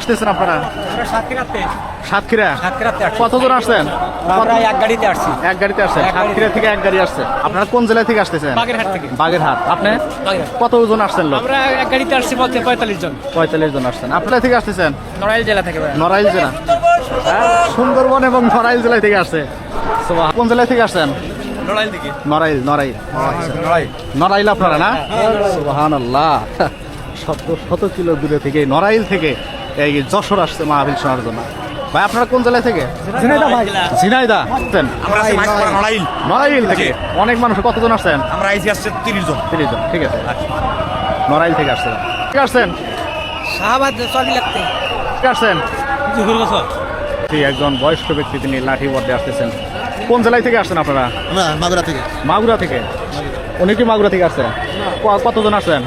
আসতেছেন আপনারা? সাতক্ষীরা। কতজন আসছেন? এক গাড়িতে আসছি। এক গাড়িতে আসছেন। সাতক্ষীরা থেকে এক গাড়ি আসছে। আপনারা কোন জেলা থেকে আসতেছেন? বাগেরহাট থেকে। বাগেরহাট। আপনি? কতজন আসছেন লোক? আমরা এক গাড়িতে আসছি বলতে পঁয়তাল্লিশ জন। পঁয়তাল্লিশ জন আসছেন। আপনারা থেকে আসতেছেন? নড়াইল জেলা থেকে নড়াইল জেলা। হ্যাঁ, সুন্দরবন এবং নড়াইল জেলা থেকে আসছে। কোন জেলা থেকে আসছেন? নড়াইল থেকে। নড়াইল নড়াইল। আপনারা না? সুবাহান শত শত কিলো দূরে থেকে নড়াইল থেকে এই যশোর আসছে মাহবিল শোনার জন্য। ভাই আপনারা কোন জেলা থেকে? ঝিনাইদা নড়াইল থেকে? অনেক মানুষ কতজন আসছেন? আমরা আইসি আসছে তিরিশ জন। তিরিশ জন ঠিক আছে। নড়াইল থেকে আসছেন। ঠিক আসছেন? শাহবাদ চলি লাগতে। ঠিক আসছেন? ঠিক একজন বয়স্ক ব্যক্তি তিনি লাঠি বর্ডে আসতেছেন। কোন জেলায় থেকে আসছেন আপনারা? মাগুরা থেকে। মাগুরা থেকে? উনি কি মাগুরা থেকে আসছেন? কতজন আসছেন?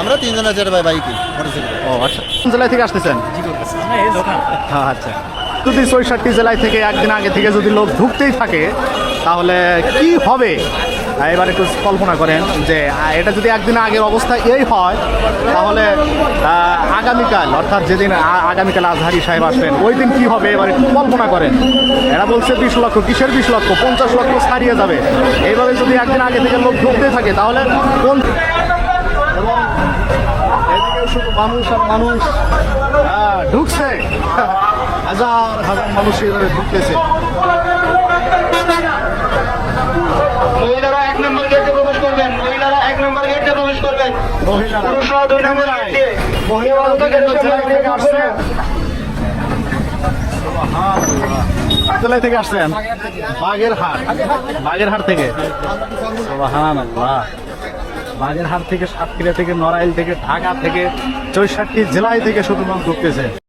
আমরা তিনজন আছে ভাই বাইকে ও আচ্ছা। কোন জেলায় থেকে আসতেছেন? হ্যাঁ আচ্ছা। যদি ছয়ষট্টি জেলায় থেকে একদিন আগে থেকে যদি লোক ঢুকতেই থাকে তাহলে কি হবে? এবার একটু কল্পনা করেন যে এটা যদি একদিন আগের অবস্থা এই হয় তাহলে আগামীকাল অর্থাৎ যেদিন আগামীকাল আজহারি সাহেব আসবেন ওই দিন কী হবে? এবার একটু কল্পনা করেন। এরা বলছে বিশ লক্ষ কিসের বিশ লক্ষ? পঞ্চাশ লক্ষ ছাড়িয়ে যাবে। এইভাবে যদি একদিন আগে থেকে লোক ঢুকতেই থাকে তাহলে কোন এবং মানুষ আর মানুষ আহ, ঢুকছে। হাজার হাজার মানুষ এভাবে ঢুকতেছে। মহিলারা এক নম্বর গেটে প্রবেশ করবেন। মহিলারা এক নম্বর গেটে প্রবেশ করবেন। পুরুষরা দুই নম্বর গেট দিয়ে মহিলারা বিভিন্ন জেলা থেকে আসছে জেলা থেকে আসছেন। বাগেরহাট। বাগেরহাট থেকে। বাগেরহাট থেকে সাতক্ষীরা থেকে নড়াইল থেকে ঢাকা থেকে চৌষট্টি জেলায় থেকে শুধুমাত্র ঢুকতেছে